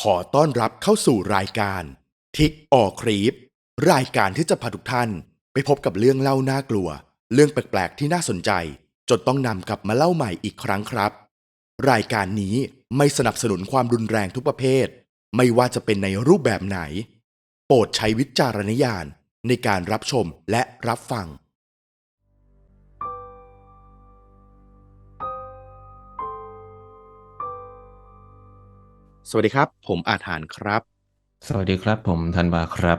ขอต้อนรับเข้าสู่รายการ ทิกออครีปรายการที่จะพาทุกท่าน ไปพบกับเรื่องเล่าน่ากลัว เรื่องแปลกๆที่น่าสนใจ จนต้องนำกลับมาเล่าใหม่อีกครั้งครับ รายการนี้ไม่สนับสนุนความรุนแรงทุกประเภท ไม่ว่าจะเป็นในรูปแบบไหน โปรดใช้วิจารณญาณในการรับชมและรับฟัง สวัสดีครับ ผมอาถานครับ สวัสดีครับ ผมธันวาครับ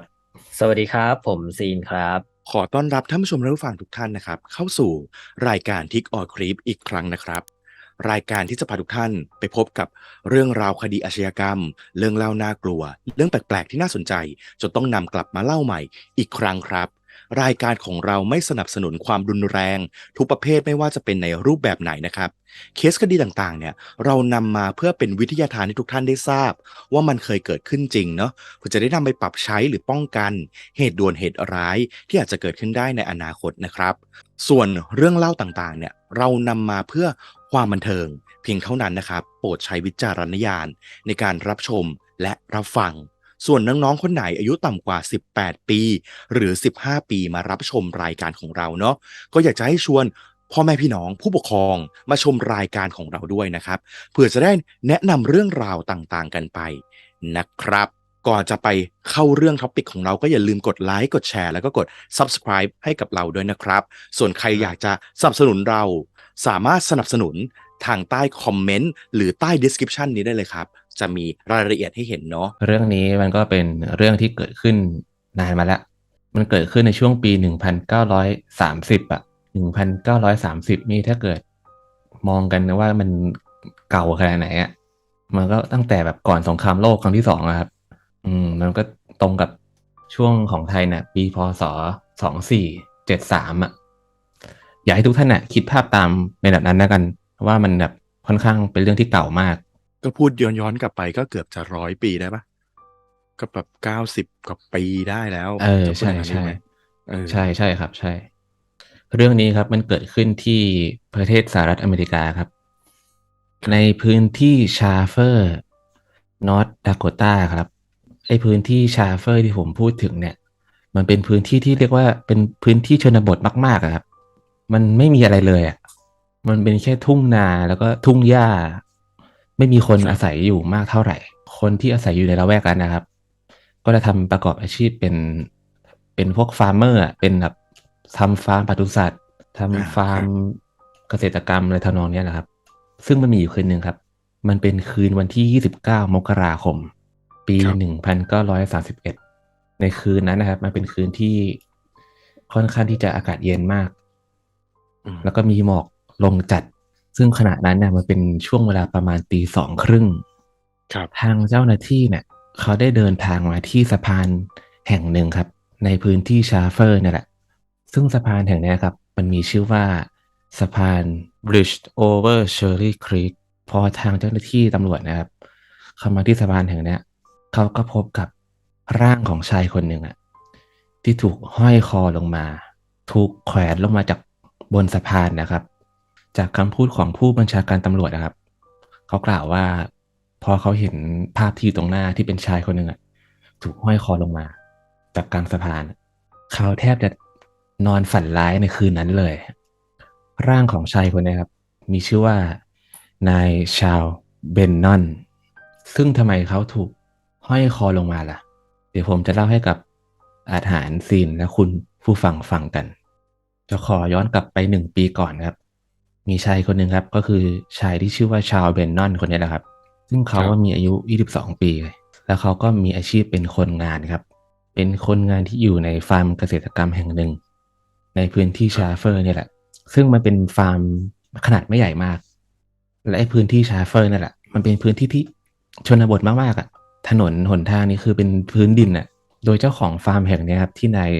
สวัสดีครับ ผมซีนครับ ขอต้อนรับท่านผู้ชมและผู้ฟังทุกท่านนะครับ เข้าสู่รายการทิกออคลิปอีกครั้งนะครับ รายการที่จะพาทุกท่านไปพบกับเรื่องราวคดีอาชญากรรม เรื่องเล่าน่ากลัว เรื่องแปลกๆที่น่าสนใจจนต้องนำกลับมาเล่าใหม่อีกครั้งครับ รายการของเราไม่สนับสนุนความรุนแรง ทุกประเภทไม่ว่าจะเป็นในรูปแบบไหนนะครับ เคสคดีต่างๆเนี่ยเรานำมาเพื่อเป็นวิทยาทานให้ทุกท่านได้ทราบ ว่ามันเคยเกิดขึ้นจริงเนาะเพื่อจะได้นำไปปรับใช้หรือป้องกัน เหตุด่วนเหตุร้ายที่อาจจะเกิดขึ้นได้ในอนาคตนะครับ ส่วนเรื่องเล่าต่างๆเนี่ยเรานำมาเพื่อความบันเทิง เพียงเท่านั้นนะครับ โปรดใช้วิจารณญาณในการรับชมและรับฟัง ส่วนน้องๆ คนไหนอายุต่ำกว่า 18 ปี หรือ 15 ปีมารับชมรายการของเราเนาะก็อยากจะให้ชวนพ่อแม่พี่น้องผู้ปกครองมาชมรายการของเราด้วยนะครับเพื่อจะได้แนะนำเรื่องราวต่างๆ กันไปนะครับก่อนจะไปเข้าเรื่องท็อปิกของเราก็อย่าลืมกดไลค์กดแชร์แล้วก็กด subscribe ให้กับเราด้วยนะครับ ส่วนใครอยากจะสนับสนุนเรา สามารถสนับสนุนทางใต้คอมเมนต์หรือใต้ description นี้ได้เลยครับ จะมีรายละเอียดให้เห็นเนาะเรื่องนี้มันก็เป็นเรื่องที่เกิดขึ้นนานมาแล้ว มันเกิดขึ้นในช่วงปี 1930อะ1930 นี่ถ้าเกิดมองกันว่ามันเก่าขนาดไหนอะมันก็ตั้งแต่แบบก่อนสงครามโลกครั้งที่สองะครับ อืมมันก็ตรงกับช่วงของไทยเนี่ยปีพศ2473อะ อยากให้ทุกท่านน่ะคิดภาพตามในแบบนั้นนะกัน ว่ามันแบบค่อนข้างเป็นเรื่องที่เก่ามาก ก็พูดย้อนย้อนๆกลับไปก็เกือบจะร้อยปีได้ปะก็แบบเก้าสิบกว่าปีได้แล้วเออจะพูดใช่ย่างนั้นใช่ได้ไหมเออใช่ใช่ครับ ใช่ เรื่องนี้ครับมันเกิดขึ้นที่ประเทศสหรัฐอเมริกาครับ ในพื้นที่ชาเฟอร์นอร์ทดาโกตาครับไอพื้นที่ชาเฟอร์ที่ผมพูดถึงเนี่ย มันเป็นพื้นที่ที่เรียกว่าเป็นพื้นที่ชนบทมากๆอะครับ มันไม่มีอะไรเลยอะมันเป็นแค่ทุ่งนาแล้วก็ทุ่งหญ้า ไม่มีคนครับอาศัยอยู่มากเท่าไหร่ คนที่อาศัยอยู่ในละแวกนั้นนะครับ ก็จะทำประกอบอาชีพเป็น เป็นพวกฟาร์มเมอร์อะเป็นแบบทำฟาร์มปศุสัตว์ทำอ่าฟาร์มเกษตรกรรมอะไรทำนองเนี้ยนะครับ ซึ่งมันมีอยู่คืนหนึ่งครับ มันเป็นคืนวันที่ 29 มกราคม ปีครับ1931 ในคืนนั้นนะครับ มันเป็นคืนที่ค่อนข้างที่จะอากาศเย็นมากอืมแล้วก็มีหมอกลงจัด ซึ่งขณะนั้นเนี่ยมันเป็นช่วงเวลาประมาณตีสองครึ่งครับทางเจ้าหน้าที่เนี่ย เขาได้เดินทางมาที่สะพานแห่งหนึ่งครับ ในพื้นที่ชาเฟอร์เนี่ยแหละ ซึ่งสะพานแห่งเนี้ยครับ มันมีชื่อว่าสะพาน Bridge over Cherry Creek พอทางเจ้าหน้าที่ตำรวจนะครับ เข้ามาที่สะพานแห่งเนี้ยเขาก็พบกับร่างของชายคนหนึ่งอะที่ถูกห้อยคอลงมา ถูกแขวนลงมาจากบนสะพานนะครับ จากคำพูดของผู้บัญชาการตำรวจนะครับ เขากล่าวว่า พอเขาเห็นภาพที่อยู่ตรงหน้าที่เป็นชายคนหนึ่งถูกห้อยคอลงมา จากกลางสะพาน เขาแทบจะนอนฝันร้ายในคืนนั้นเลย ร่างของชายคนนี้ครับ มีชื่อว่า นายชาวเบนนอน ซึ่งทำไมเขาถูกห้อยคอลงมาล่ะ เดี๋ยวผมจะเล่าให้กับอาถานซีนและคุณผู้ฟังฟังกัน จะขอย้อนกลับไปหนึ่งปีก่อนครับ มีชายคนหนึ่งครับ ก็คือชายที่ชื่อว่าชาวเบนนอนคนนี้แหละครับ ซึ่งเขาครับว่ามีอายุ 22 ปีแล้วเขาก็มีอาชีพเป็นคนงานครับ เป็นคนงานที่อยู่ในฟาร์มเกษตรกรรมแห่งหนึ่ง ในพื้นที่ชาเฟอร์เนี่ยแหละ ซึ่งมันเป็นฟาร์มขนาดไม่ใหญ่มาก และไอ้พื้นที่ชาเฟอร์เนี่ยแหละ มันเป็นพื้นที่ที่ชนบทมากๆอะ ถนนหนทางนี่คือเป็นพื้นดินอะ โดยเจ้าของฟาร์มแห่งเนี้ยครับที่นาย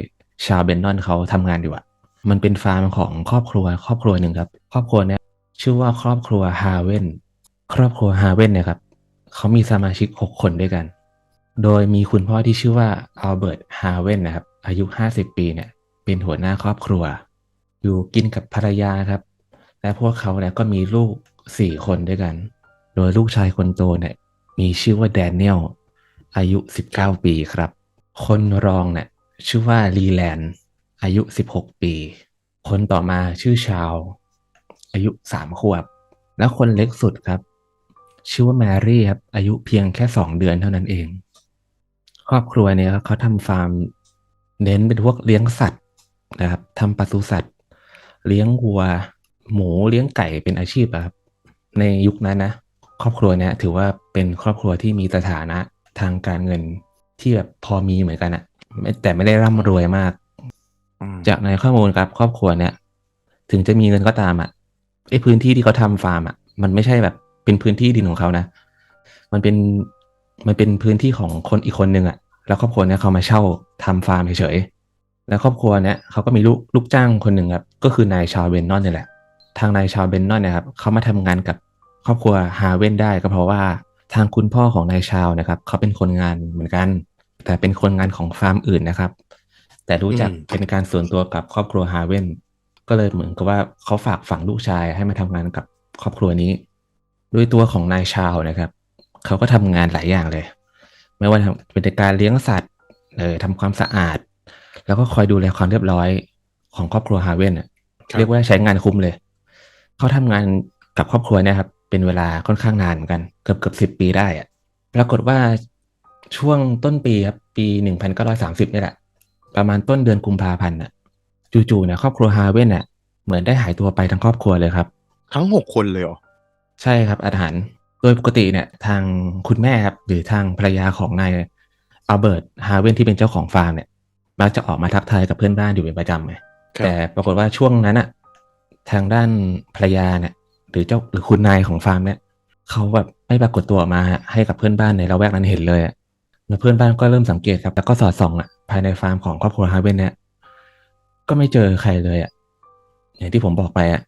ชาวเบนนอนเขาทำงานอยู่อะ มันเป็นฟาร์มของครอบครัวครอบครัวหนึ่งครับ ครอบครัวเนี้ยชื่อว่าครอบครัวฮาเวนครอบครัวฮาเวนเนี่ยครับเขามีสมาชิก 6 คนด้วยกัน โดยมีคุณพ่อที่ชื่อว่าอัลเบิร์ตฮาเวนนะครับ อายุ 50 ปีเนี่ยเป็นหัวหน้าครอบครัว อยู่กินกับภรรยาครับ และพวกเขาเนี่ยก็มีลูก 4 คนด้วยกัน โดยลูกชายคนโตเนี่ยมีชื่อว่าแดเนียลอายุ 19 ปีครับ คนรองเนี่ยชื่อว่าลีแลนด์ อายุ 16 ปี คนต่อมาชื่อชาว อายุ 3 ขวบ แล้วคนเล็กสุดครับ ชื่อว่าแมรี่ครับ อายุเพียงแค่ 2 เดือนเท่านั้นเอง ครอบครัวเนี่ยเขาทำฟาร์ม เน้นเป็นพวกเลี้ยงสัตว์นะครับทำปศุสัตว์ เลี้ยงวัว หมูเลี้ยงไก่เป็นอาชีพครับ ในยุคนั้นนะ ครอบครัวเนี้ยถือว่าเป็นครอบครัวที่มีสถานะทางการเงินที่แบบพอมีเหมือนกันอะแต่ไม่ได้ร่ำรวยมาก จากในข้อมูลครับครอบครัวเนี้ยถึงจะมีเงินก็ตามอะไอ้พื้นที่ที่เขาทำฟาร์มอะ มันไม่ใช่แบบเป็นพื้นที่ดินของเขานะ มันเป็นมันเป็นพื้นที่ของคนอีกคนนึงอะ แล้วครอบครัวเนี้ยเขามาเช่าทำฟาร์มเฉยๆแล้วครอบครัวเนี้ยเขาก็มีลูกลูกจ้างคนหนึ่งครับก็คือนายชาวเบนนอนนี่แหละ ทางนายชาวเบนนอนเนี่ยครับเขามาทำงานกับครอบครัวฮาเว่นได้ก็เพราะว่าทางคุณพ่อของนายชาวนะครับเขาเป็นคนงานเหมือนกัน แต่เป็นคนงานของฟาร์มอื่นนะครับ แต่รู้จักอืมเป็นการส่วนตัวกับครอบครัวฮาเว่นก็เลยเหมือนกับว่าเขาฝากฝังลูกชายให้มาทำงานกับครอบครัวนี้ ด้วยตัวของนายชาวนะครับ เขาก็ทำงานหลายอย่างเลย ไม่ว่าจะเป็นการเลี้ยงสัตว์เออทำความสะอาด แล้วก็คอยดูแลความเรียบร้อยของครอบครัวฮาเว่นน่ะครับเรียกว่าใช้งานคุ้มเลย เขาทำงานกับครอบครัวเนี่ยครับ เป็นเวลาค่อนข้างนานเหมือนกัน เกือบเกือบสิบปีได้อะปรากฏว่าช่วงต้นปีครับปีหนึ่งพันเก้าร้อยสามสิบนี่แหละ ประมาณต้นเดือนกุมภาพันธ์น่ะ จู่ๆเนี่ยครอบครัวฮาเว่นน่ะ เหมือนได้หายตัวไปทั้งครอบครัวเลยครับ ทั้งหกคนเลยเหรอ ใช่ครับอาหารโดยปกติเนี่ยทางคุณแม่ครับหรือทางภรรยาของนายอัลเบิร์ตฮาเวนที่เป็นเจ้าของฟาร์มเนี่ยมักจะออกมาทักทายกับเพื่อนบ้านอยู่เป็นประจำไงครับแต่ปรากฏว่าช่วงนั้นอะทางด้านภรรยาเนี่ย หรือเจ้าหรือคุณนายของฟาร์มเนี่ยเขาแบบไม่ปรากฏตัวออกมาให้กับเพื่อนบ้านในละแวกนั้นเห็นเลยอะแล้วเพื่อนบ้านก็เริ่มสังเกตครับ แล้วก็สอดส่องอะ ภายในฟาร์มของครอบครัวฮาเวนเนี่ยก็ไม่เจอใครเลยอะอย่างที่ผมบอกไปอะ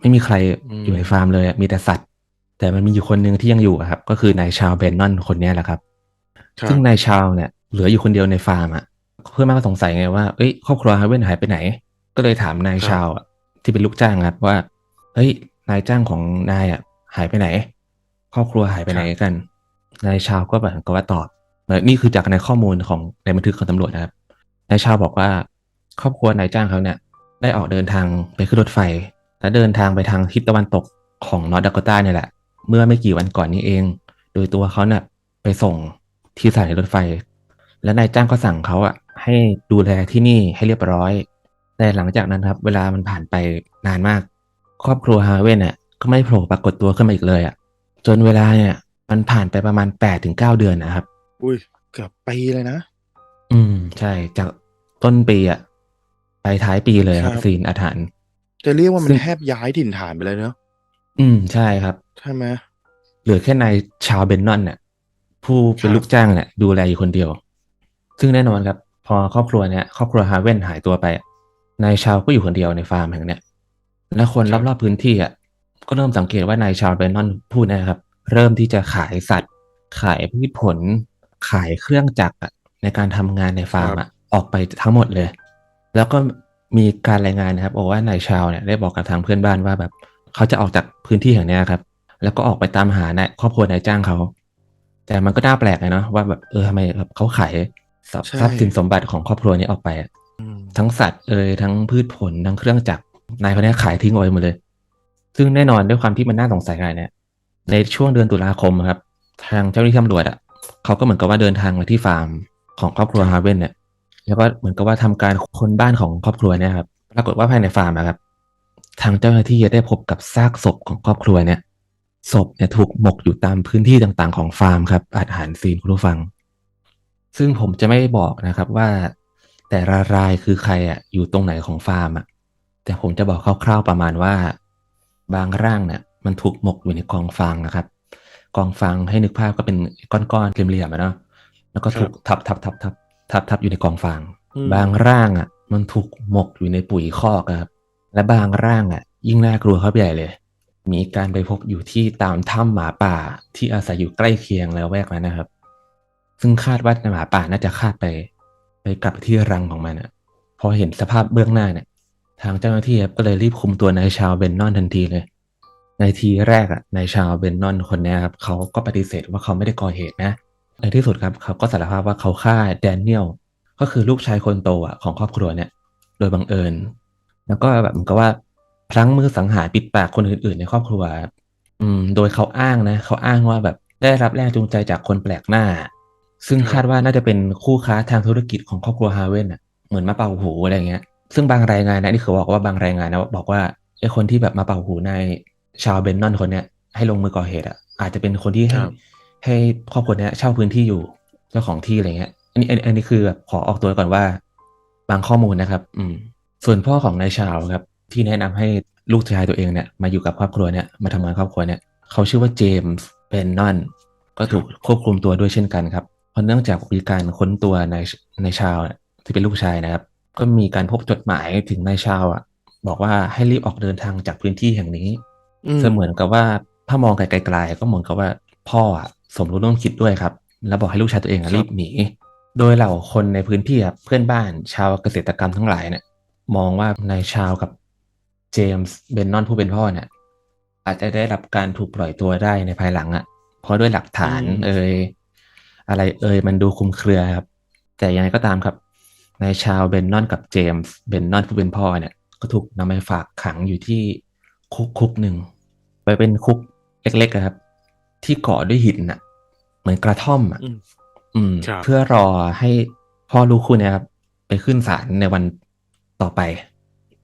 ไม่มีใครอืมอยู่ในฟาร์มเลยอะมีแต่สัตว์ แต่มันมีอยู่คนหนึ่งที่ยังอยู่อะครับ ก็คือนายชาวเบนนอนคนเนี้ยแหละครับครับ ซึ่งนายชาวเนี่ย เหลืออยู่คนเดียวในฟาร์มอะ เพื่อนบ้านก็สงสัยไงว่าเอ้ยครอบครัวฮาเว่นหายไปไหน ก็เลยถามนายชาวอะที่เป็นลูกจ้างครับว่า เฮ้ย นายจ้างของนายอะ หายไปไหน ครอบครัวหายไปไหนกัน นายชาวก็แบบก็ว่าตอบเออ นี่คือจากในข้อมูลของในบันทึกของตำรวจนะครับนายชาวบอกว่า ครอบครัวนายจ้างเขาเนี่ย ได้ออกเดินทางไปขึ้นรถไฟ และเดินทางไปทางทิศตะวันตกของนอร์ดากตาเนี่ยแหละ เมื่อไม่กี่วันก่อนนี้เอง โดยตัวเขาเนี่ยไปส่งที่สถานีรถไฟ และนายจ้างก็สั่งเขาอะให้ดูแลที่นี่ให้เรียบร้อย แต่หลังจากนั้นครับ เวลามันผ่านไปนานมาก ครอบครัวฮาเว่นเนี่ยก็ไม่โผล่ปรากฏตัวขึ้นมาอีกเลยอะจนเวลาเนี่ยมันผ่านไปประมาณ8ปถึงเเดือนนะครับ อุ้ยเกือบปีเลยนะ อืม ใช่ จากต้นปีอะไปท้ายปีเลยครัครับ บซีนอาถรรพ์ จะเรียกว่ามันซึ่งแทบย้ายถิ่นฐานไปเลยเนาะอืม ใช่ครับ ใช่ไหม เหลือแค่นายชาวเบนนอนเนี่ยผู้เป็นครับ ลูกจ้างเนี่ยดูแลอยู่คนเดียว ซึ่งแน่นอนครับ พอครอบครัวเนี่ยครอบครัวฮาเว่นหายตัวไปนายชาวก็อยู่คนเดียวในฟาร์มแห่งเนี้ยและคนรอบๆพื้นที่อะก็เริ่มสังเกตว่านายชาวเบนนอนพูดนะครับ เริ่มที่จะขายสัตว์ ขายพืชผล ขายเครื่องจักรอะในการทำงานในฟาร์มอะออกไปทั้งหมดเลย แล้วก็มีการรายงานนะครับบอกว่านายชาวเนี่ยได้บอกกับทางเพื่อนบ้านว่าแบบเขาจะออกจากพื้นที่แห่งเนี้ยครับ แล้วก็ออกไปตามหานายครอบครัวนายจ้างเขา แต่มันก็น่าแปลกเลยเนาะว่าแบบเออทำไมแบบเขาขายทรัพย์ใช่ทรัพย์สินสมบัติของครอบครัวนี้ออกไปอะอืมทั้งสัตว์เอ่ยทั้งพืชผลทั้งเครื่องจักรนายคนนี้ขายทิ้งเอาไว้หมดเลย ซึ่งแน่นอนด้วยความที่มันน่าสงสัยอะไรเนี่ยในช่วงเดือนตุลาคมครับ ทางเจ้าหน้าที่ตำรวจอะ เขาก็เหมือนกับว่าเดินทางมาที่ฟาร์มของครอบครัวฮาเวนเนี่ยแล้วก็เหมือนกับว่าทำการค้นบ้านของครอบครัวเนี่ยครับปรากฏว่าภายในฟาร์มนะครับ ทางเจ้าหน้าที่ได้พบกับซากศพของครอบครัวเนี่ยศพเนี่ยถูกหมกอยู่ตามพื้นที่ต่างๆของฟาร์มครับอาหารซีนคุณผู้ฟัง ซึ่งผมจะไม่บอกนะครับว่า แต่ละรายคือใครอะอยู่ตรงไหนของฟาร์มอะแต่ผมจะบอกคร่าวๆประมาณว่า บางร่างเนี่ยมันถูกหมกอยู่ในกองฟางนะครับ กองฟางให้นึกภาพก็เป็นก้อนๆเหลี่ยมๆอะเนาะแล้วก็ถูกทับทับทับทับทับทับอยู่ในกองฟางอืมบางร่างอะ มันถูกหมกอยู่ในปุ๋ยคอกอะครับ และบางร่างอะ ยิ่งน่ากลัวเข้าไปใหญ่เลย มีการไปพบอยู่ที่ตามถ้ำหมาป่าที่อาศัยอยู่ใกล้เคียงแล้วแวกนั้นนะครับ ซึ่งคาดว่าหมาป่าน่าจะคาดไป ไปกลับไปที่รังของมันอะพอเห็นสภาพเบื้องหน้าเนี่ย ทางเจ้าหน้าที่ครับก็เลยรีบคุมตัวนายชาวเบนนอนทันทีเลย ในทีแรกอะนายชาวเบนนอนคนเนี้ยครับเขาก็ปฏิเสธว่าเขาไม่ได้ก่อเหตุนะ ในที่สุดครับเขาก็สารภาพว่าเขาฆ่าแดเนียลก็คือลูกชายคนโตอะของครอบครัวเนี่ย โดยบังเอิญ แล้วก็แบบเหมือนกับว่าพลั้งมือสังหารปิดปากคนอื่น ๆ ในครอบครัวครับอืม โดยเขาอ้างนะเขาอ้างว่าแบบได้รับแรงจูงใจจากคนแปลกหน้า ซึ่งครับคาดว่าน่าจะเป็นคู่ค้าทางธุรกิจของครอบครัวฮาเวนอะเหมือนมาเป่าหูอะไรเงี้ย ซึ่งบางรายงานนะนี่คือบอกว่าบางรายงานนะบอกว่าไอ้คนที่แบบมาเป่าหูในาย ชาวเบนนอนคนเนี้ยให้ลงมือก่อเหตุอะอาจจะเป็นคนที่ให้ครับให้ครอบครัวเนี้ยเช่าพื้นที่อยู่เจ้าของที่อะไรเงี้ย อันนี้อันอันนี้คือแบบขอออกตัวก่อนว่า บางข้อมูลนะครับ อืม ส่วนพ่อของนายชาวครับ ที่แนะนำให้ลูกชายตัวเองเนี่ยมาอยู่กับครอบครัวเนี่ยมาทำงานครอบครัวเนี่ยเขาชื่อว่าเจมส์เบนนอนก็ถูกควบคุมตัวด้วยเช่นกันครับเพราะเนื่องจากมีการค้นตัวในในชาวเนี่ยที่เป็นลูกชายนะครับ ก็มีการพบจดหมายถึงนายชาวอะบอกว่าให้รีบออกเดินทางจากพื้นที่แห่งนี้อืม เสมือนกับว่าถ้ามองไกลๆก็เหมือนกับว่าพ่ออะสมรู้ร่วมคิดด้วยครับ แล้วบอกให้ลูกชายตัวเองอะรีบหนี โดยเหล่าคนในพื้นที่ครับเพื่อนบ้านชาวเกษตรกรรมทั้งหลายเนี่ยมองว่านายชาวกับเจมส์เบนนอนผู้เป็นพ่อเนี่ยอาจจะได้รับการถูกปล่อยตัวได้ในภายหลังอะ่ะ เพราะด้วยหลักฐานอืมเอ่ยอะไรเอ่ยมันดูคลุมเครือครับ แต่ยังไงก็ตามครับนายชาวเบนนอนกับเจมส์เบนนอนผู้เป็นพ่อเนี่ย ก็ถูกนำไปฝากขังอยู่ที่คุกคุกหนึ่ง ไปเป็นคุกเล็กๆอะครับ ที่ก่อด้วยหินน่ะ เหมือนกระท่อมอะอืมอืมครับเพื่อรอให้พ่อลูกคู่เนี้ยครับ ไปขึ้นศาลในวันต่อไป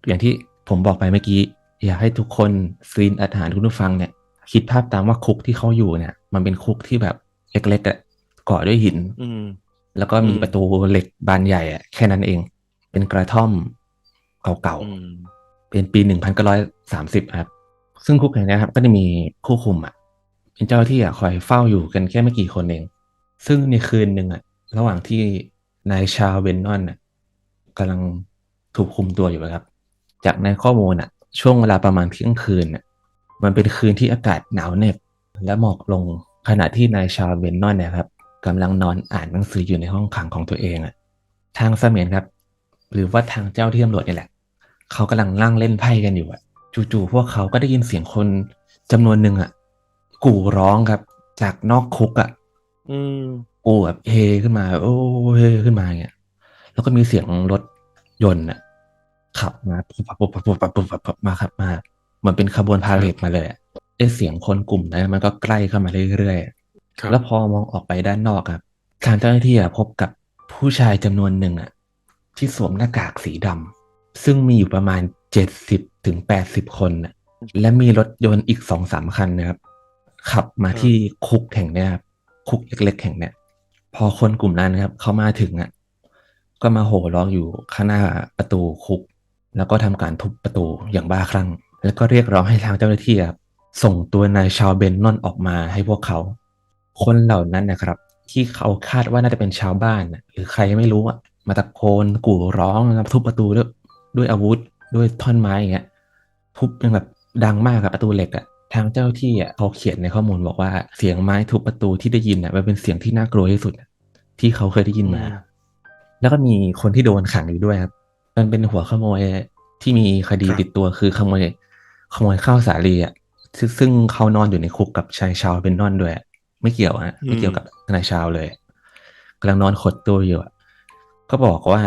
อย่างที่ผมบอกไปเมื่อกี้ อยากให้ทุกคนซีนอาหารทุกผู้ฟังเนี่ย คิดภาพตามว่าคุกที่เขาอยู่เนี่ย มันเป็นคุกที่แบบเล็กๆอะก่อด้วยหิน อืมแล้วก็มีอืมประตูเหล็กบานใหญ่อะแค่นั้นเอง เป็นกระท่อมเก่าอืๆมเป็นปีหนึ่งพันเก้าร้อยสามสิบครับ ซึ่งคุกแห่งนี้ครับก็จะมีผู้คุมอะเป็นเจ้าที่อะคอยเฝ้าอยู่กันแค่ไม่กี่คนเอง ซึ่งในคืนหนึ่งอะ ระหว่างที่นายชาวเวนนอนอะกำลังถูกคุมตัวอยู่ครับ จากในข้อมูลอะ ช่วงเวลาประมาณเที่ยงคืนอะมันเป็นคืนที่อากาศหนาวเหน็บและหมอกลงขณะที่นายชาวเวนนอนเนี่ยครับกำลังนอนอ่านหนังสืออยู่ในห้องขังของตัวเองอะ ทางเสมียนครับ หรือว่าทางเจ้าที่ตำรวจนี่แหละ เขากำลังนั่งเล่นไพ่กันอยู่อะ จู่ๆพวกเขาก็ได้ยินเสียงคนจำนวนหนึ่งอะกู่ร้องครับ จากนอกคุกอะอืมกูแบบเฮขึ้นมา โอ้เฮขึ้นมาอย่างเงี้ย แล้วก็มีเสียงรถยนต์อะขับมาปุ๊บปั๊บปุ๊บปั๊บปุ๊บปั๊บปุ๊บปั๊บปุ๊บมาครับมาเหมันเป็นขบวนพาเหรดมาเลยอะไอเสียงคนกลุ่มนั้นมันก็ใกล้เข้ามาเรื่อยๆครับแล้วพอมองออกไปด้านนอกครับทางเจ้าหน้าที่อะพบกับผู้ชายจำนวนหนึ่งอะที่สวมหน้ากากสีดำซึ่งมีอยู่ประมาณ เจ็ดสิบถึงแปดสิบคนน่ะและมีรถยนต์อีกสองสามคันนะครับ ขับมาที่คุกแห่งเนี้ยครับคุกเล็กๆแห่งเนี้ยพอคนกลุ่มนั้นนะครับ เขามาถึงอะ ก็มาโห่ร้องอยู่ข้างหน้าประตูคุก แล้วก็ทำการทุบประตูอย่างบ้าคลั่ง แล้วก็เรียกร้องให้ทางเจ้าหน้าที่ครับส่งตัวนายชาวเบนนอนออกมาให้พวกเขา คนเหล่านั้นนะครับ ที่เขาคาดว่าน่าจะเป็นชาวบ้านน่ะหรือใครไม่รู้อะมาตะโกนกู่ร้องนะครับทุบประตูด้วยด้วยอาวุธ ด้วยท่อนไม้อย่างเงี้ยทุบเป็นแบบดังมากกับประตูเหล็กอะทางเจ้าหน้าที่อะเขาเขียนในข้อมูลบอกว่าเสียงไม้ทุบประตูที่ได้ยินอะมันเป็นเสียงที่น่ากลัวที่สุดอะที่เขาเคยได้ยินมาอืมแล้วก็มีคนที่โดนขังอยู่ด้วยครับมันเป็นหัวขโมยที่มีคดีครับติดตัวคือขโมยขโมยข้าวสาลีอะซึ่งซึ่งเขานอนอยู่ในคุกกับชายชาวเบนนอนด้วย ไม่เกี่ยวฮะไม่เกี่ยวกับนายชาวเลยกำลังนอนขดตัวอยู่อะก็บอกว่า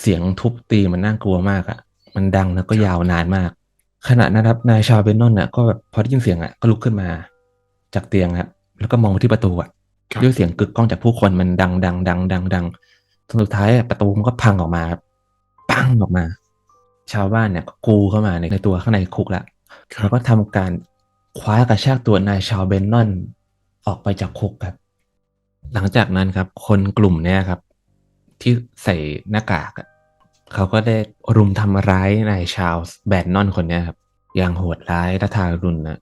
เสียงทุบตีมันน่ากลัวมากอะ มันดังแล้วก็ยาวนานมาก ขณะนั้นครับนายชาวเบนนอนน่ะก็แบบพอได้ยินเสียงอะก็ลุกขึ้นมา จากเตียงครับแล้วก็มองไปที่ประตูอะครับด้วยเสียงกึกก้องจากผู้คนมันดังดังดังดังดังจนสุดท้ายอะประตูมันก็พังออกมาครับปังออกมา ชาวบ้านเนี่ยก็กรูเข้ามาในในตัวข้างในคุกแล้วครัแล้บวก็ทำการคว้ากระชากตัวนายชาวเบนนอนออกไปจากคุกครับ หลังจากนั้นครับ คนกลุ่มเนี้ยครับ ที่ใส่หน้ากากอะ เขาก็ได้รุมทำร้ายนายชาวแบนนอนคนนี้ครับ อย่างโหดร้ายและทารุณนะ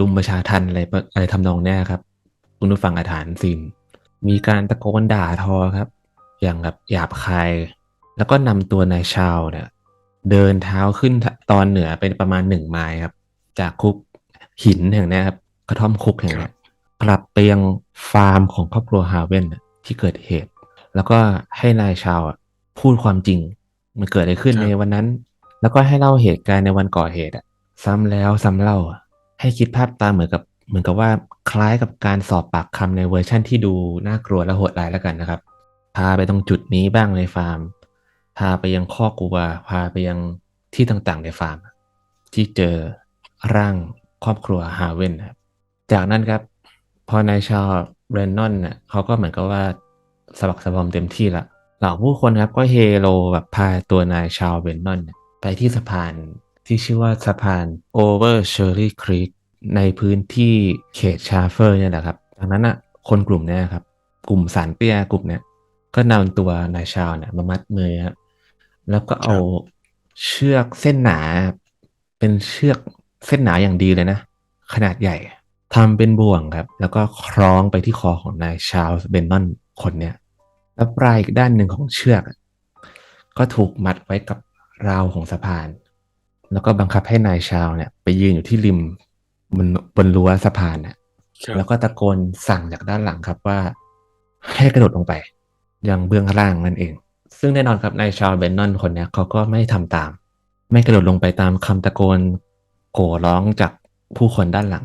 ลุมประชาทันอะไรอะไรทำนองเนี้ยครับ คุณผู้ฟังอาถานซิน มีการตะโกนด่าทอครับ อย่างแบบหยาบคาย แล้วก็นำตัวนายชาวเนี่ยเดินเท้าขึ้นตอนเหนือเป็นประมาณหนึ่งไมล์ครับ จากคุกหินแห่งนี้ครับกระท่อมคุกแห่งนี้กลับไปยังฟาร์มของครอบครัวฮาเวนที่เกิดเหตุ แล้วก็ให้นายชาวพูดความจริง มันเกิดอะไรขึ้นครับในวันนั้น แล้วก็ให้เล่าเหตุการณ์ในวันก่อเหตุอะซ้ำแล้วซ้ำเล่าอะให้คิดภาพตามเหมือนกับเหมือนกับว่าคล้ายกับการสอบปากคำในเวอร์ชั่นที่ดูน่ากลัวและโหดร้ายแล้วกันนะครับ พาไปตรงจุดนี้บ้างในฟาร์ม พาไปยังข้อกลัวพาไปยังที่ต่างๆในฟาร์ม ที่เจอร่างครอบครัวฮาเวนนะครับจากนั้นครับ พอนายชาวเรนนอนเนี่ยเขาก็เหมือนกับว่าสะบักสะบอมเต็มที่ละ เหล่าผู้คนครับก็เฮโลแบบพาตัวนายชาวเรนนอนไปที่สะพานที่ชื่อว่าสะพาน Over Shirley Creek ในพื้นที่เขตชาเฟอร์เนี่ยแหละครับดังนั้นอะคนกลุ่มเนี้ยครับ กลุ่มสารเตี้ยกลุ่มเนี้ยก็นำตัวนายชาวเนี่ยมามัดมือครับแล้วก็เอาเชือกเส้นหนา เป็นเชือกเส้นหนาอย่างดีเลยนะ ขนาดใหญ่ทำเป็นบ่วงครับ แล้วก็คล้องไปที่คอของนายชาล์เบนนอนคนเนี้ย แล้วปลายอีกด้านหนึ่งของเชือกอะก็ถูกมัดไว้กับราวของสะพาน แล้วก็บังคับให้นายชาลเนี่ย ไปยืนอยู่ที่ริมบนบนรั้วสะพานน่ะ แล้วก็ตะโกนสั่งจากด้านหลังครับว่า ให้กระโดดลงไป ยังเบื้องล่างนั่นเอง ซึ่งแน่นอนครับนายชาลเบนนอนคนเนี้ยเขาก็ไม่ทำตาม ไม่กระโดดลงไปตามคำตะโกนโห่ร้องจากผู้คนด้านหลัง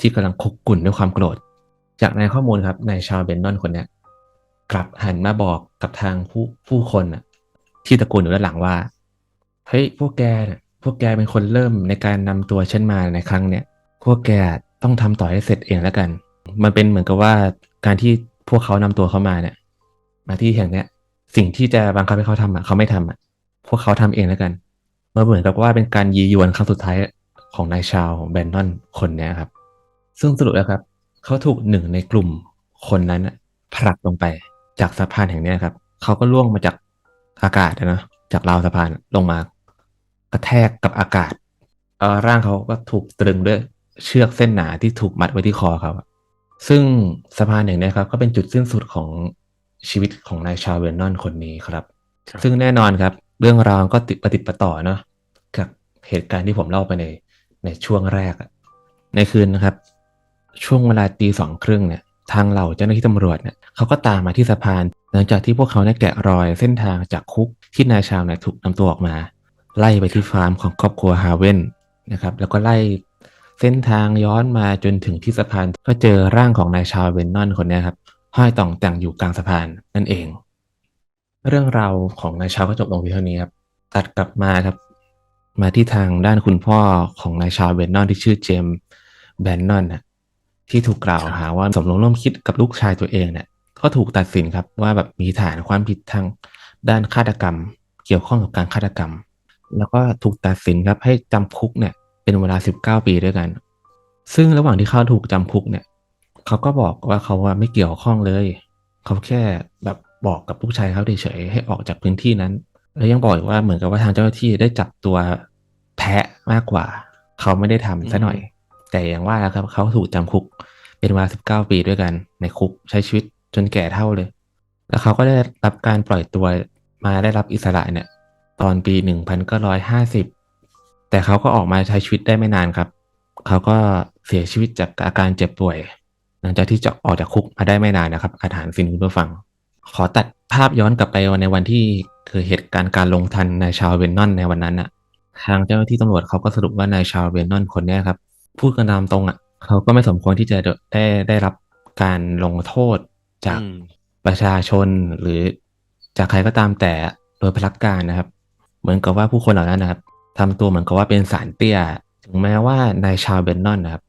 ที่กำลังคุกกุ่นด้วยความโกรธ จากในข้อมูลครับนายชาลเบนนอนคนเนี้ย กลับหันมาบอกกับทางผู้ผู้คนน่ะที่ตะโกนอยู่ด้านหลังว่าเฮ้ยพวกแกเนี่ยพวกแกเป็นคนเริ่มในการนำตัวฉันมาในครั้งเนี้ยพวกแกต้องทำต่อให้เสร็จเองแล้วกัน มันเป็นเหมือนกับว่าการที่พวกเขานำตัวเขามาเนี่ย มาที่แห่งเนี้ยสิ่งที่จะบังคับให้เขาทำอะเขาไม่ทำอะ พวกเขาทำเองแล้วกันมันเหมือนกับว่าเป็นการยียวนครั้งสุดท้ายของนายชาวแบนนอนคนเนี้ยครับ ซึ่งสรุปแล้วครับ เขาถูกหนึ่งในกลุ่มคนนั้นผลักลงไป จากสะพานแห่งเนี้ยครับเขาก็ล่วงมาจากอากาศอะนะจากราวสะพานลงมากระแทกกับอากาศเอ่อร่างเขาก็ถูกตรึงด้วยเชือกเส้นหนาที่ถูกมัดไว้ที่คอเขาอะซึ่งสะพานแห่งเนี้ยครับ ก็เป็นจุดสิ้นสุดของชีวิตของนายชาวเวนนอนคนนี้ครับครับ ซึ่งแน่นอนครับ เรื่องราวก็ติดประติดประต่อเนาะกับเหตุการณ์ที่ผมเล่าไปในในช่วงแรกอะในคืนนะครับ ช่วงเวลาตีสองครึ่งเนี่ย ทางเหล่าเจ้าหน้าที่ตำรวจเนี่ยเขาก็ตามมาที่สะพาน หลังจากที่พวกเขาเนี่ยแกะรอยเส้นทางจากคุกที่นายชาวเนี่ยถูกนำตัวออกมา ไล่ไปที่ฟาร์มของครอบครัวฮาเวนนะครับแล้วก็ไล่เส้นทางย้อนมาจนถึงที่สะพานก็เจอร่างของนายชาวเวนนอนคนนี้ครับห้อยต่องแต่งอยู่กลางสะพานนั่นเอง เรื่องราวของนายชาวก็จบลงเพียงเท่านี้ครับตัดกลับมาครับ มาที่ทางด้านคุณพ่อของนายชาวเบนนอนที่ชื่อเจมแบนนอนนะ ที่ถูกกล่าวหาว่าสมรู้ร่วมคิดกับลูกชายตัวเองเนี่ยก็ถูกตัดสินครับว่าแบบมีฐานความผิดทางด้านฆาตกรรม เกี่ยวข้องกับการฆาตกรรม แล้วก็ถูกตัดสินครับให้จำคุกเนี่ยเป็นเวลา 19 ปีด้วยกัน ซึ่งระหว่างที่เขาถูกจำคุกเนี่ยเขาก็บอกว่าเขาว่าไม่เกี่ยวข้องเลย เขาแค่แบบบอกกับลูกชายเขาเฉยๆให้ออกจากพื้นที่นั้น แล้วยังบอกอีกว่าเหมือนกับว่าทางเจ้าหน้าที่ได้จับตัวแพะมากกว่า เขาไม่ได้ทำซะหน่อย แต่อย่างว่าแล้วครับเขาถูกจำคุกเป็นเวลา19ปีด้วยกัน ในคุกใช้ชีวิตจนแก่เท่าเลย แล้วเขาก็ได้รับการปล่อยตัวมาได้รับอิสระเนี่ย ตอนปี1950แต่เขาก็ออกมาใช้ชีวิตได้ไม่นานครับ เขาก็เสียชีวิตจากอาการเจ็บป่วย หลังจากที่จะออกจากคุกมาได้ไม่นานนะครับ อาถานฟินคุณผู้ฟัง ขอตัดภาพย้อนกลับไปในวันที่เกิดเหตุการณ์การลงทันนายชาวเวนนอนในวันนั้นน่ะทางเจ้าหน้าที่ตำรวจเขาก็สรุปว่านายชาวเวนนอนคนนี้ครับ พูดกันตามตรงอะเขาก็ไม่สมควรที่จะได้ได้รับการลงโทษจากอืมประชาชนหรือจากใครก็ตามแต่โดยพลักการนะครับ เหมือนกับว่าผู้คนเหล่านั้นนะครับทำตัวเหมือนกับว่าเป็นสารเตี้ย ถึงแม้ว่านายชาวเบนนอนนะครับ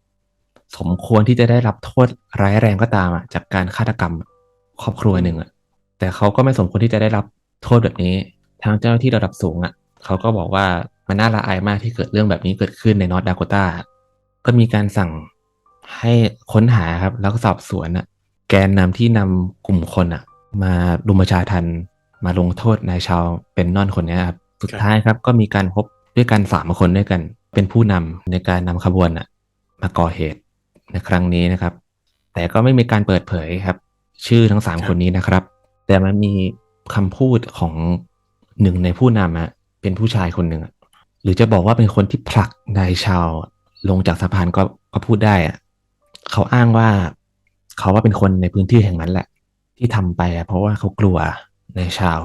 สมควรที่จะได้รับโทษร้ายแรงก็ตามอะจากการฆาตกรรมครอบครัวหนึ่งอะแต่เขาก็ไม่สมควรที่จะได้รับโทษแบบนี้ ทางเจ้าหน้าที่ระดับสูงอะเขาก็บอกว่ามันน่าละอายมากที่เกิดเรื่องแบบนี้เกิดขึ้นในนอร์ทดาโกตา ก็มีการสั่งให้ค้นหาครับ แล้วก็สอบสวนอะแกนนำที่นำกลุ่มคนอะมารุมประชาทันมาลงโทษนายชาวเป็นนอนคนนี้ครับสุดท้ายครับก็มีการพบด้วยกันสามคนด้วยกัน เป็นผู้นำในการนำขบวนอะมาก่อเหตุในครั้งนี้นะครับ แต่ก็ไม่มีการเปิดเผยครับ ชื่อทั้งสามคนนี้นะครับ แต่มันมีคำพูดของหนึ่งในผู้นำอะเป็นผู้ชายคนหนึ่งหรือจะบอกว่าเป็นคนที่ผลักนายชาว ลงจากสะพานก็ก็พูดได้อะเขาอ้างว่าเขาว่าเป็นคนในพื้นที่แห่งนั้นแหละ ที่ทำไปเพราะว่าเขากลัวในชาว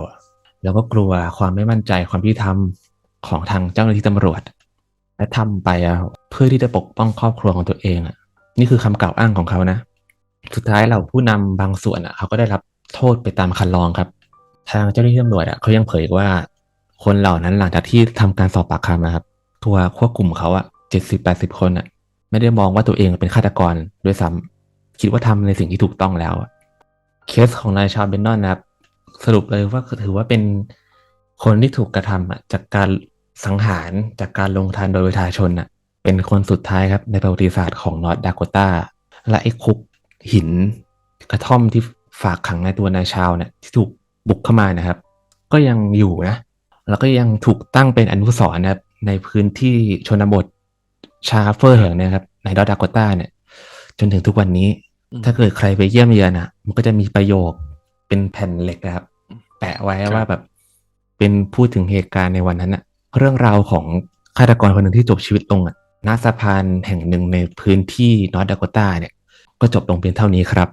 แล้วก็กลัวความไม่มั่นใจความยุติธรรมของทางเจ้าหน้าที่ตำรวจ และทำไปเพื่อที่จะปกป้องครอบครัวของตัวเองอะนี่คือคำกล่าวอ้างของเขานะ สุดท้ายเราผู้นำบางส่วนอะเขาก็ได้รับโทษไปตามคันลองครับ ทางเจ้าหน้าที่ตำรวจอะเขายังเผยว่า คนเหล่านั้นหลังจากที่ทำการสอบปากคำนะครับตัวควบคุมเขาอะ เจ็ดสิบแปดสิบคนอะไม่ได้มองว่าตัวเองเป็นฆาตกรด้วยซ้ำคิดว่าทำในสิ่งที่ถูกต้องแล้วเคสของนายชาเบนนอนนะครับ สรุปเลยว่าถือว่าเป็นคนที่ถูกกระทำอะจากการสังหารจากการลงทันโดยประชาชนอะเป็นคนสุดท้ายครับในประวัติศาสตร์ของนอร์ทดาโกตาและไอ้คุกหินกระท่อมที่ฝากขังในตัวนายชาวเนี่ยที่ถูกบุกเข้ามานะครับ ก็ยังอยู่นะ แล้วก็ยังถูกตั้งเป็นอนุสรณ์นะครับในพื้นที่ชนบท ชาเฟอร์แห่งเนี้ครับในดอดาโกตาเนี่ย จนถึงทุกวันนี้อืมถ้าเกิดใครไปเยี่ยมเยือนอะ มันก็จะมีประโยคเป็นแผ่นเหล็กนะครับ แปะไว้ครับว่าแบบ เป็นพูดถึงเหตุการณ์ในวันนั้นอะเรื่องราวของฆาตกรคนหนึ่งที่จบชีวิตลงอะณสะพานแห่งหนึ่งในพื้นที่นอร์ทดาโกตาเนี่ย ก็จบลงเพียงเท่านี้ครับ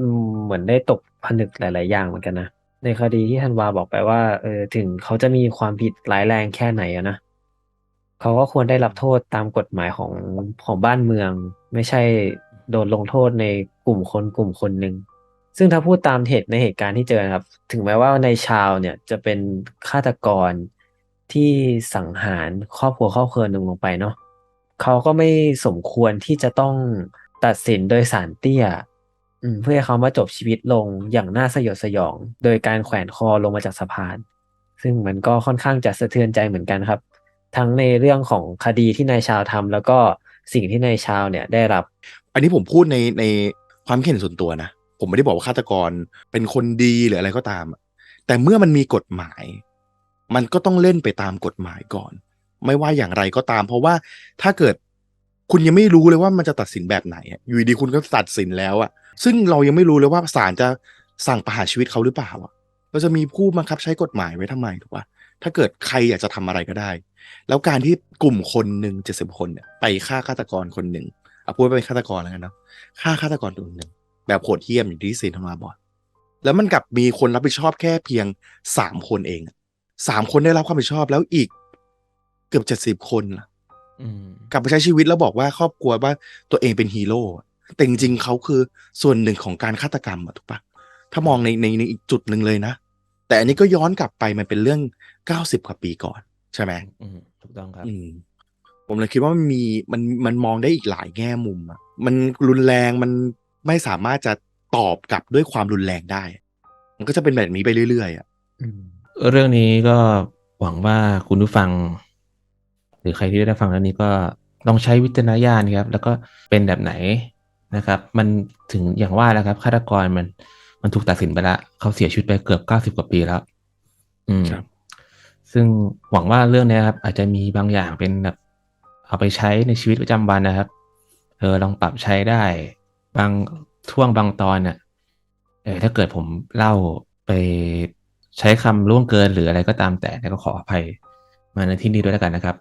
อืมเหมือนได้ตกผนึกหลาย ๆ อย่างเหมือนกันนะในคดีที่ธันวาบอกไปว่าเออถึงเขาจะมีความผิดร้ายแรงแค่ไหนอะนะ เขาก็ควรได้รับโทษตามกฎหมายของของบ้านเมือง ไม่ใช่โดนลงโทษในกลุ่มคนกลุ่มคนหนึ่งซึ่งถ้าพูดตามเหตุในเหตุการณ์ที่เจอนะครับ ถึงแม้ว่าในชาวเนี่ยจะเป็นฆาตกรที่สังหารครอบครัวครอบครัวหนึ่งลงไปเนาะเขาก็ไม่สมควรที่จะต้องตัดสินโดยศาลเตี้ยเพื่อให้เขามาจบชีวิตลงอย่างน่าสยดสยอง โดยการแขวนคอลงมาจากสะพาน ซึ่งมันก็ค่อนข้างจะสะเทือนใจเหมือนกันครับ ทั้งในเรื่องของคดีที่นายชาวทำแล้วก็สิ่งที่นายชาวเนี่ยได้รับ อันนี้ผมพูดในในความเห็นส่วนตัวนะ ผมไม่ได้บอกว่าฆาตกรเป็นคนดีหรืออะไรก็ตามอะแต่เมื่อมันมีกฎหมาย มันก็ต้องเล่นไปตามกฎหมายก่อน ไม่ว่าอย่างไรก็ตาม เพราะว่าถ้าเกิดคุณยังไม่รู้เลยว่ามันจะตัดสินแบบไหนอยู่ดีคุณก็ตัดสินแล้วอะซึ่งเรายังไม่รู้เลยว่าศาลจะสั่งประหารชีวิตเขาหรือเปล่าอะเราจะมีผู้บังคับใช้กฎหมายไว้ทำไมถูกปะถ้าเกิดใครอยากจะทำอะไรก็ได้ แล้วการที่กลุ่มคนหนึ่งเจ็ดสิบคนเนี่ยไปฆ่าฆาตกรคนหนึ่งเอาพูดว่าเป็นฆาตกรแล้วกันเนาะฆ่าฆาตกรคนหนึ่งแบบโหดเหี้ยมอย่างที่ซีนทำมาบอกแล้วมันกลับมีคนรับผิดชอบแค่เพียงสามคนเองอะสามคนได้รับความผิดชอบแล้วอีกเกือบเจ็ดสิบคนล่ะอืมกลับไปใช้ชีวิตแล้วบอกว่าครอบครัวว่าตัวเองเป็นฮีโร่อะแต่จริงๆเขาคือส่วนหนึ่งของการฆาตกรรมอะถูกปะถ้ามองในในในอีกจุดหนึ่งเลยนะ แต่อันนี้ก็ย้อนกลับไปมันเป็นเรื่องเก้าสิบกว่าปีก่อน ใช่ไหมอืมถูกต้องครับอืมผมเลยคิดว่ามันมีมันมันมองได้อีกหลายแง่มุมอะมันรุนแรงมันไม่สามารถจะตอบกลับด้วยความรุนแรงได้ มันก็จะเป็นแบบนี้ไปเรื่อยๆอะอืมเรื่องนี้ก็หวังว่าคุณผู้ฟัง หรือใครที่ได้ฟังเรื่องนี้ก็ลองใช้วิจารณญาณครับ แล้วก็เป็นแบบไหนนะครับ มันถึงอย่างว่าแล้วครับฆาตกรมันมันถูกตัดสินไปแล้วเขาเสียชีวิตไปเกือบเก้าสิบกว่าปีแล้ว อืมครับ ซึ่งหวังว่าเรื่องนี้ครับ อาจจะมีบางอย่างเป็นแบบเอาไปใช้ในชีวิตประจำวันนะครับ เออลองปรับใช้ได้ บางช่วงบางตอนเนี่ยเออถ้าเกิดผมเล่าไปใช้คำล่วงเกินหรืออะไรก็ตามแต่ก็ขออภัยมาในที่นี้ด้วยแล้วกันนะครับ